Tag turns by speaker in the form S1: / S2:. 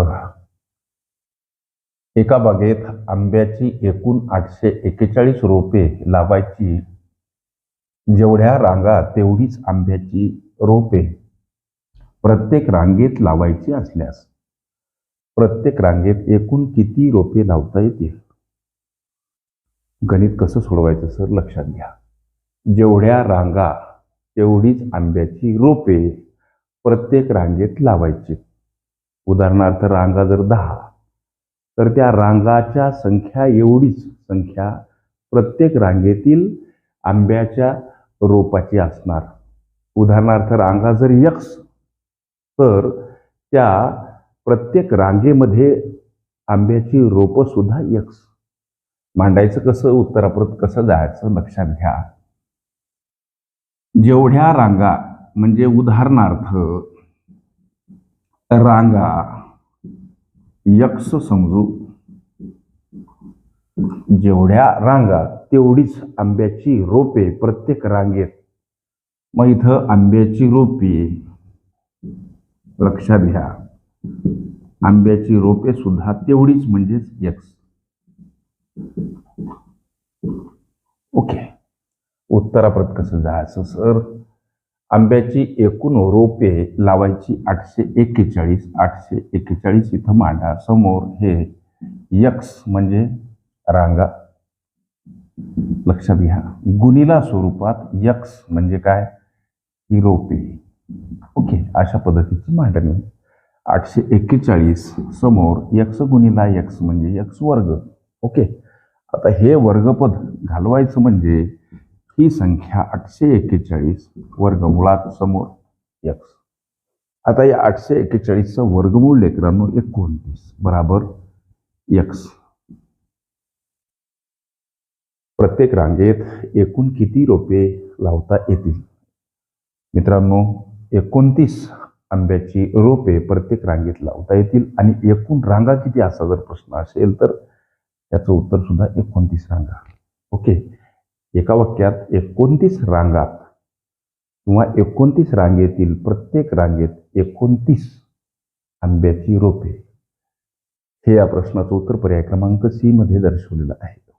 S1: बघा. एका बागेत आंब्याची एकूण आठशे एकेचाळीस रोपे लावायची. जेवढ्या रांगा तेवढीच आंब्याची रोपे. प्रत्येक रांगेत लावायची असल्यास प्रत्येक रांगेत एकूण किती रोपे लावता येतील? गणित कसं सोडवायचं सर? लक्षात घ्या. जेवढ्या रांगा तेवढीच आंब्याची रोपे प्रत्येक रांगेत लावायची. उदाहरणार्थ रांगा जर दहा तर त्या रांगाच्या संख्या एवढीच. संख्या प्रत्येक रांगेतील आंब्याच्या रोपाची असणार. उदाहरणार्थ रांगा जर यक्स तर त्या प्रत्येक रांगेमध्ये आंब्याची रोपं सुद्धा यक्स मांडायचं कसं? उत्तरापर्यंत कसं जायचं? लक्षात घ्या. जेवढ्या रांगा म्हणजे उदाहरणार्थ रांगा यक्ष समजू. जेवढ्या रांगा तेवढीच आंब्याची रोपे प्रत्येक रांगेत. मग इथं आंब्याची रोपे. लक्षात घ्या. आंब्याची रोपे सुद्धा तेवढीच म्हणजेच यक्ष. ओके. उत्तराप्रत कसं जायचं सर? आंब्याची एकूण रोपे लावायची आठशे एक्केचाळीस आठशे एक्केचाळीस इथं मांडा समोर हे यक्स म्हणजे रांगा. लक्षात घ्या. गुणिला स्वरूपात यक्स म्हणजे काय? ही रोपे. ओके अशा पद्धतीची मांडणी. आठशे एक्केचाळीस समोर यक्स गुणिला यक्स म्हणजे यक्स वर्ग. ओके आता हे वर्गपद घालवायचं म्हणजे ही संख्या आठशे एक्केचाळीस वर्गमुळात समोर एक्स आता या आठशे एक्केचाळीसचं वर्गमूळ लेकरांनो एकोणतीस. बराबर यक्स प्रत्येक रांगेत एकूण किती रोपे लावता येतील? मित्रांनो एकोणतीस आंब्याची रोपे प्रत्येक रांगेत लावता येतील आणि एकूण रांगा किती असा जर प्रश्न असेल तर त्याचं उत्तर सुद्धा एकोणतीस रांगा. ओके? एका वाक्यात एकोणतीस रांगात किंवा एकोणतीस रांगेतील प्रत्येक रांगेत एकोणतीस आंब्याची रोपे. हे या प्रश्नाचं उत्तर पर्याय क्रमांक सी मध्ये दर्शवलेलं आहे.